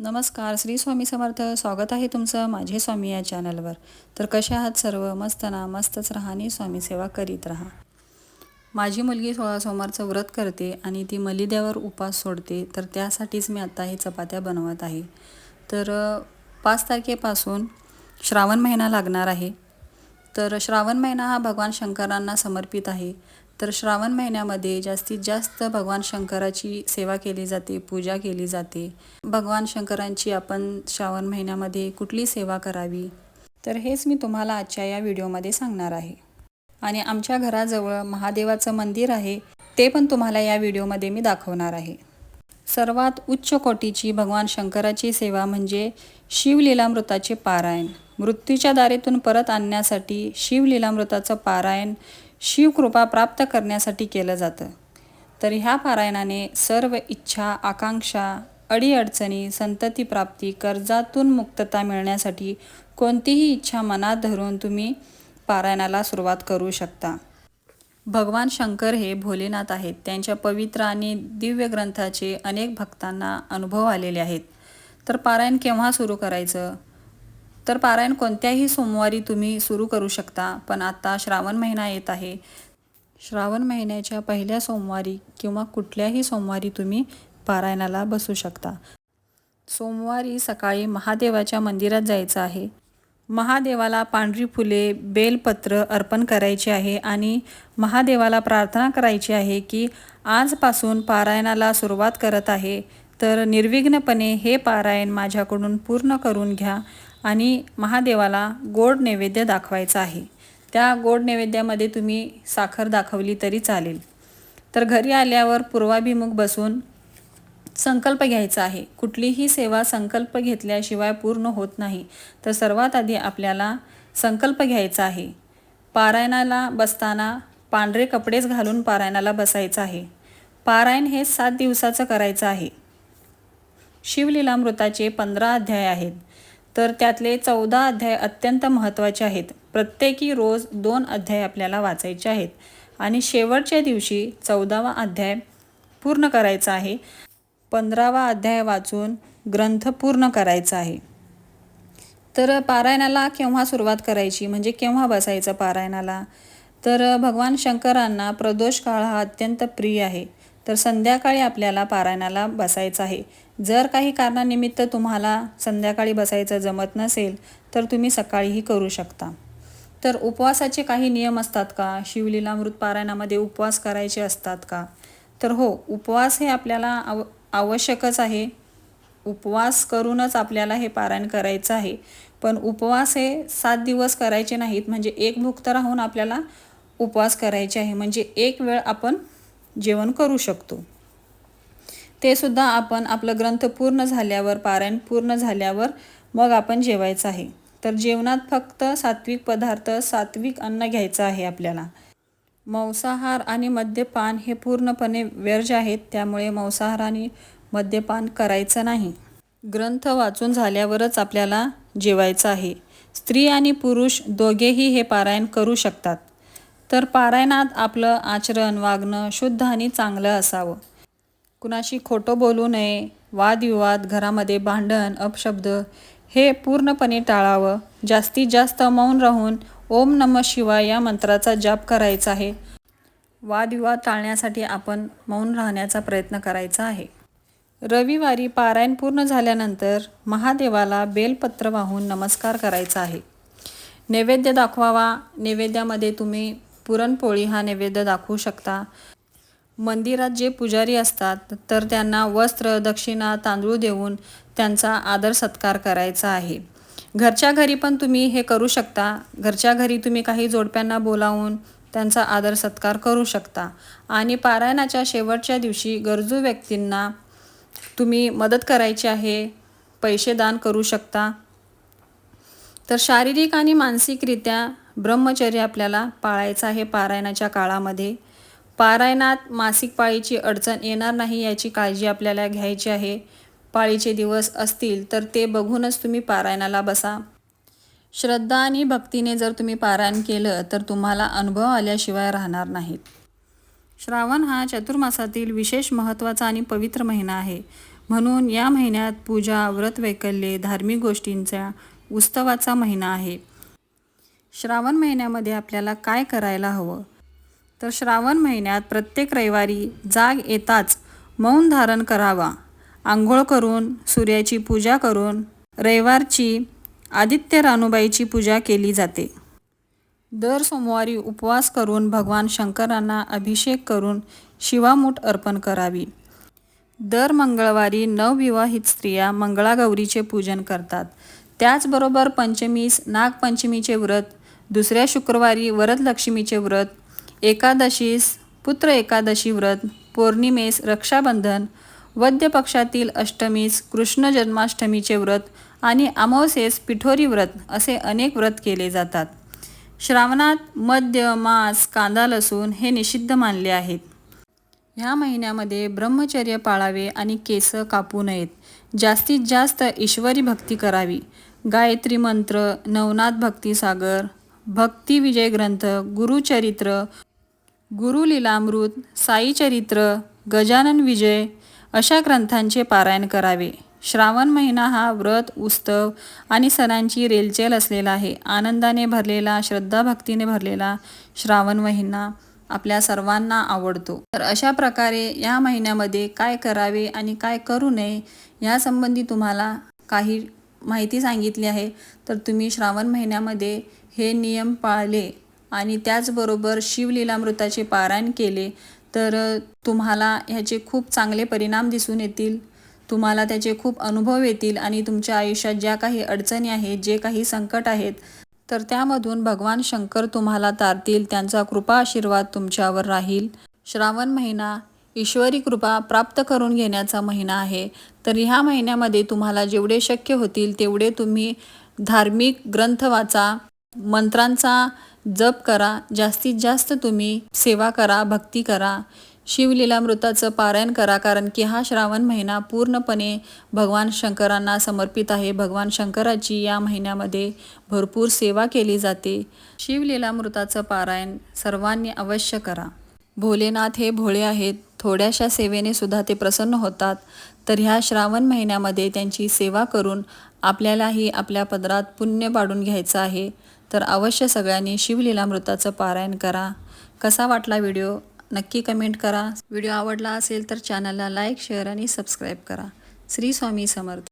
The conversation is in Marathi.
नमस्कार श्री स्वामी समर्थ. स्वागत आहे तुमचं माझे स्वामी या चॅनलवर. तर कशा आहात सर्व? मस्त ना? मस्तच राहा आणि स्वामी सेवा करीत राहा. माझी मुलगी सोळा सोमवारचं व्रत करते आणि ती मलिद्यावर उपास सोडते. तर त्यासाठीच मी आता हे चपात्या बनवत आहे. तर पाच तारखेपासून श्रावण महिना लागणार आहे. तर श्रावण महिना हा भगवान शंकरांना समर्पित आहे. तर श्रावण महिन्यामध्ये जास्तीत जास्त भगवान शंकराची सेवा केली जाते पूजा केली जाते. भगवान शंकरांची आपण श्रावण महिन्यामध्ये कुठली सेवा करावी? तर हेच मी तुम्हाला आजच्या या व्हिडिओमध्ये सांगणार आहे. आणि आमच्या घराजवळ महादेवाचं मंदिर आहे ते पण तुम्हाला या व्हिडिओमध्ये मी दाखवणार आहे. सर्वात उच्च कोटीची भगवान शंकराची सेवा म्हणजे शिवलीलामृताचे पारायण. मृत्यूच्या दारेतून परत आणण्यासाठी शिवलीलामृताचं पारायण शिवकृपा प्राप्त करण्यासाठी केलं जातं. तर ह्या पारायणाने सर्व इच्छा आकांक्षा अडीअडचणी संतती प्राप्ती कर्जातून मुक्तता मिळण्यासाठी कोणतीही इच्छा मनात धरून तुम्ही पारायणाला सुरुवात करू शकता. भगवान शंकर हे भोलेनाथ आहेत. त्यांच्या पवित्र आणि दिव्य ग्रंथाचे अनेक भक्तांना अनुभव आलेले आहेत. तर पारायण केव्हा सुरू करायचं? तर पारायण कोणत्याही सोमवारी तुम्ही सुरू करू शकता पण आता श्रावण महिना येत आहे. श्रावण महिन्याच्या पहिल्या सोमवारी किंवा कुठल्याही सोमवारी तुम्ही पारायणाला बसू शकता. सोमवारी सकाळी महादेवाच्या मंदिरात जायचं आहे. महादेवाला पांढरी फुले बेलपत्र अर्पण करायचे आहे आणि महादेवाला प्रार्थना करायची आहे की आजपासून पारायणाला सुरुवात करत आहे. तर निर्विघ्नपणे हे पारायण माझ्याकडून पूर्ण करून घ्या. आणि महादेवाला गोड नैवेद्य दाखवायचा आहे. त्या गोड नैवेद्यामध्ये तुम्ही साखर दाखवली तरी चालेल. तर घरी आल्यावर पूर्वाभिमुख बसून संकल्प घ्यायचा आहे. कुठलीही सेवा संकल्प घेतल्याशिवाय पूर्ण होत नाही. तर सर्वात आधी आपल्याला संकल्प घ्यायचा आहे. पारायणाला बसताना पांढरे कपडेच घालून पारायणाला बसायचं आहे. पारायण हे सात दिवसाचं करायचं आहे. शिवलीलामृताचे पंधरा अध्याय आहेत. तर त्यातले चौदा अध्याय अत्यंत महत्त्वाचे आहेत. प्रत्येकी रोज दोन अध्याय आपल्याला वाचायचे आहेत. आणि शेवटच्या दिवशी चौदावा अध्याय पूर्ण करायचा आहे. पंधरावा अध्याय वाचून ग्रंथ पूर्ण करायचा आहे. तर पारायणाला केव्हा सुरुवात करायची? म्हणजे केव्हा बसायचं पारायणाला? तर भगवान शंकरांना प्रदोष काळ हा अत्यंत प्रिय आहे. तर संध्याकाळी आपल्याला पारायणाला बसायचं आहे. जर काही कारणानिमित्त तुम्हाला संध्याकाळी बसायचं जमत नसेल तर तुम्ही सकाळीही करू शकता. तर उपवासाचे काही नियम असतात का? शिवलीलामृत पारायणामध्ये उपवास करायचे असतात का? तर हो उपवास हे आपल्याला आव आवश्यकच आहे. उपवास करूनच आपल्याला हे पारायण करायचं आहे. पण उपवास हे सात दिवस करायचे नाहीत म्हणजे एक भुक्त राहून आपल्याला उपवास करायचे आहे. म्हणजे एक वेळ आपण जेवण करू शकतो. ते सुद्धा आपण आपलं ग्रंथ पूर्ण झाल्यावर पारायण पूर्ण झाल्यावर मग आपण जेवायचं आहे. तर जेवणात फक्त सात्विक पदार्थ सात्विक अन्न घ्यायचं आहे आपल्याला. मांसाहार आणि मद्यपान हे पूर्णपणे व्यर्ज आहेत त्यामुळे मांसाहार आणि मद्यपान करायचं नाही. ग्रंथ वाचून झाल्यावरच आपल्याला जेवायचं आहे. स्त्री आणि पुरुष दोघेही हे पारायण करू शकतात. तर पारायणात आपलं आचरण वागणं शुद्ध आणि चांगलं असावं. कुणाशी खोटं बोलू नये वादविवाद घरामध्ये भांडण अपशब्द हे पूर्णपणे टाळावं. जास्तीत जास्त मौन राहून ओम नम शिवाय या मंत्राचा जाप करायचा आहे. वादविवाद टाळण्यासाठी आपण मौन राहण्याचा प्रयत्न करायचा आहे. रविवारी पारायण पूर्ण झाल्यानंतर महादेवाला बेलपत्र वाहून नमस्कार करायचा आहे. नैवेद्य दाखवावा. नैवेद्यामध्ये तुम्ही पुरणपोळी हा नैवेद्य दाखवू शकता. मंदिरात जे पुजारी असतात तर त्यांना वस्त्र दक्षिणा तांदूळ देऊन त्यांचा आदर सत्कार करायचा आहे. घरच्या घरी पण तुम्ही हे करू शकता. घरच्या घरी तुम्ही काही जोडप्यांना बोलावून त्यांचा आदर सत्कार करू शकता. आणि पारायणाच्या शेवटच्या दिवशी गरजू व्यक्तींना तुम्ही मदत करायची आहे पैसे दान करू शकता. तर शारीरिक आणि मानसिकरित्या ब्रह्मचर्य आपल्याला पाळायचं आहे पारायणाच्या काळामध्ये. पारायणात मासिक पाळीची अडचण येणार नाही याची काळजी आपल्याला घ्यायची आहे. पाळीचे दिवस असतील तर ते बघूनच तुम्ही पारायणाला बसा. श्रद्धा आणि भक्तीने जर तुम्ही पारायण केलं तर तुम्हाला अनुभव आल्याशिवाय राहणार नाहीत. श्रावण हा चतुर्मासातील विशेष महत्त्वाचा आणि पवित्र महिना आहे. म्हणून या महिन्यात पूजा व्रत वैकल्ये धार्मिक गोष्टींचा उत्सवाचा महिना आहे. श्रावण महिन्यामध्ये आपल्याला काय करायला हवं? तर श्रावण महिन्यात प्रत्येक रविवारी जाग येताच मौन धारण करावा. आंघोळ करून सूर्याची पूजा करून रविवारची आदित्य रानूबाईची पूजा केली जाते. दर सोमवारी उपवास करून भगवान शंकरांना अभिषेक करून शिवामूठ अर्पण करावी. दर मंगळवारी नवविवाहित स्त्रिया मंगळागौरीचे पूजन करतात. त्याचबरोबर पंचमीस नागपंचमीचे व्रत दुसऱ्या शुक्रवारी वरदलक्ष्मीचे व्रत एकादशीस पुत्र एकादशी व्रत पौर्णिमेस रक्षाबंधन वद्य पक्षातील अष्टमीस कृष्ण जन्माष्टमीचे व्रत आणि अमावसेस पिठोरी व्रत असे अनेक व्रत केले जातात. श्रावणात मद्य मांस कांदा लसूण हे निषिद्ध मानले आहेत. ह्या महिन्यामध्ये ब्रह्मचर्य पाळावे आणि केस कापू नयेत. जास्तीत जास्त ईश्वरी भक्ती करावी. गायत्री मंत्र नवनाथ भक्तिसागर भक्ती विजय ग्रंथ गुरुचरित्र गुरुलीलामृत साईचरित्र गजानन विजय अशा ग्रंथांचे पारायण करावे. श्रावण महिना हा व्रत उत्सव आणि सणांची रेलचेल असलेला आहे. आनंदाने भरलेला श्रद्धाभक्तीने भरलेला श्रावण महिना आपल्या सर्वांना आवडतो. तर अशा प्रकारे या महिन्यामध्ये काय करावे आणि काय करू नये यासंबंधी तुम्हाला काही माहिती सांगितली आहे तर तुम्ही श्रावण महिन्यामध्ये हे नियम पाळले आणि त्याचबरोबर शिवलीलामृताचे पारायण केले तर तुम्हाला ह्याचे खूप चांगले परिणाम दिसून येतील. तुम्हाला त्याचे खूप अनुभव येतील आणि तुमच्या आयुष्यात ज्या काही अडचणी आहेत जे काही संकट आहेत तर त्यामधून भगवान शंकर तुम्हाला तारतील त्यांचा कृपा आशीर्वाद तुमच्यावर राहील. श्रावण महिना ईश्वरी कृपा प्राप्त करून घेण्याचा महिना आहे. तर ह्या महिन्यामध्ये तुम्हाला जेवढे शक्य होतील तेवढे तुम्ही धार्मिक ग्रंथ वाचा मंत्रांचा जप करा जास्तीत जास्त तुम्ही सेवा करा भक्ती करा. शिवलीलामृताचं पारायण करा कारण की हा श्रावण महिना पूर्णपणे भगवान शंकरांना समर्पित आहे. भगवान शंकराची या महिन्यामध्ये भरपूर सेवा केली जाते. शिवलीलामृताचं पारायण सर्वांनी अवश्य करा. भोलेनाथ हे भोळे आहेत. थोड्याशा सेवेने सुद्धा ते प्रसन्न होतात. तर ह्या श्रावण महिन्यामध्ये त्यांची सेवा करून आपल्यालाही आपल्या पदरात पुण्य पाडून घ्यायचं आहे. तर अवश्य सगळ्यांनी शिवलीलामृताचं पारायण करा. कसा वाटला व्हिडिओ? नक्की कमेंट करा. व्हिडिओ आवडला असेल तर चॅनलला लाईक शेअर आणि सबस्क्राईब करा. श्री स्वामी समर्थ.